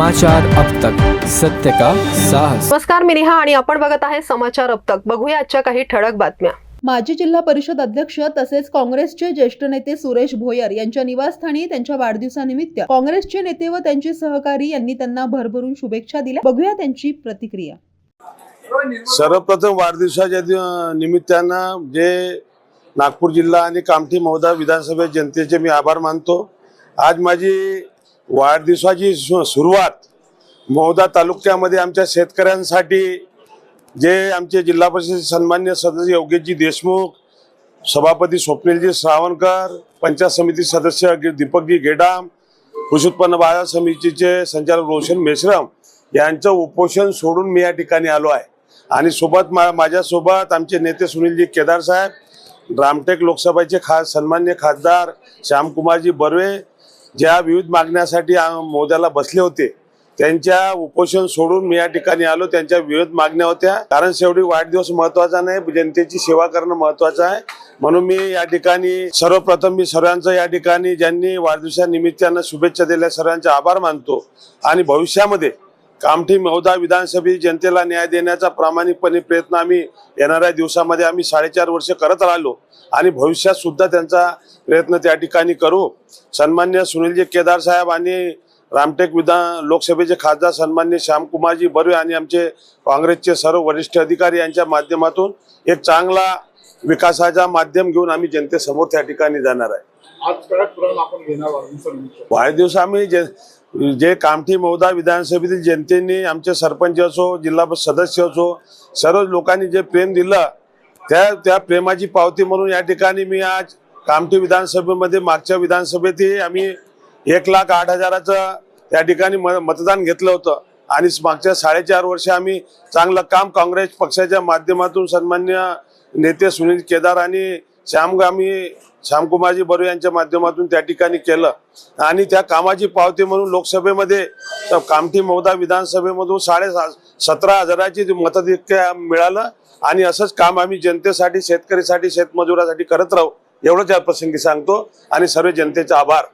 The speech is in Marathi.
समाचार अब तक। सत्य का साहस। नमस्कार मी नेहा आणि आपण बघत आहे समाचार अब तक. बघूया आजच्या काही ठळक बातम्या. माजी जिल्हा परिषद अध्यक्ष तसेच काँग्रेसचे ज्येष्ठ नेते सुरेश भोयर यांच्या निवासस्थानी त्यांच्या वाढदिवसानिमित्त काँग्रेसचे नेते व त्यांचे सहकारी यांनी त्यांना भरभरून शुभेच्छा दिल्या. बघूया त्यांची प्रतिक्रिया. सर्वप्रथम वाढदिवसाच्या निमित्तानं जे नागपूर जिल्हा आणि कामठी महोदा विधानसभा जनतेचे मी आभार मानतो. आज माझी वाढदिवसाची सुरुवात मोहदा तालुक्यामध्ये आमच्या शेतकऱ्यांसाठी जे आमचे जिल्हा परिषद सन्मान्य सदस्य योगेशजी देशमुख सभापती स्वप्नीलजी श्रावणकर पंचायत समिती सदस्य दीपकजी गेडाम कृषी उत्पन्न बाजार समितीचे संचालक रोशन मेश्रम यांचं उपोषण सोडून मी या ठिकाणी आलो आहे. आणि सोबत मा माझ्यासोबत आमचे नेते सुनीलजी केदार साहेब रामटेक लोकसभेचे खास सन्मान्य खासदार श्यामकुमारजी बर्वे ज्या विविध मागण्यासाठी मोद्याला बसले होते त्यांच्या उपोषण सोडून मी या ठिकाणी आलो. त्यांच्या विविध मागण्या होत्या. कारण शेवटी वाढदिवस महत्त्वाचा नाही जनतेची सेवा करणं महत्वाचं आहे. म्हणून मी या ठिकाणी सर्वप्रथम मी सर्वांचं या ठिकाणी ज्यांनी वाढदिवसानिमित्तानं शुभेच्छा दिल्या सर्वांचे आभार मानतो. आणि भविष्यामध्ये कामठी महोदा विधानसभेत जनतेला न्याय देण्याचा प्रामाणिकपणे प्रयत्न आम्ही येणाऱ्या दिवसामध्ये आम्ही साडेचार वर्ष करत राहिलो आणि भविष्यात सुद्धा त्यांचा प्रयत्न त्या ठिकाणी करू. सन्मान्य सुनीलजी केदार साहेब आणि रामटेक विधान लोकसभेचे खासदार सन्मान्य श्यामकुमारजी बर्वे आणि आमचे काँग्रेसचे सर्व वरिष्ठ अधिकारी यांच्या माध्यमातून एक चांगला विकासाचा माध्यम घेऊन आम्ही जनतेसमोर त्या ठिकाणी जाणार आहे. आज आपण घेणार वाढदिवस आम्ही जे कामठी मौदा विधानसभेतील जनतेने आमचे सरपंच असो जिल्हा सदस्य असो सर्व लोकांनी जे प्रेम दिलं त्या त्या प्रेमाची पावती म्हणून या ठिकाणी मी आज कामठी विधानसभेमध्ये मागच्या विधानसभेतही आम्ही एक लाख आठ हजाराचं त्या ठिकाणी म मतदान घेतलं होतं. आणि मागच्या साडेचार वर्ष आम्ही चांगलं काम काँग्रेस पक्षाच्या माध्यमातून सन्मान्य नेते सुनील केदार आणि श्यामगामी श्यामकुमारजी बरू यांच्या माध्यमातून त्या ठिकाणी केलं. आणि त्या कामाची पावती म्हणून लोकसभेमध्ये कामठी मौदा विधानसभेमधून साडेसा सतरा हजाराची मताधिक्य मिळालं आणि असंच काम आम्ही जनतेसाठी शेतकरीसाठी शेतमजुरासाठी करत राहू एवढंच या प्रसंगी सांगतो. आणि सर्व जनतेचा आभार.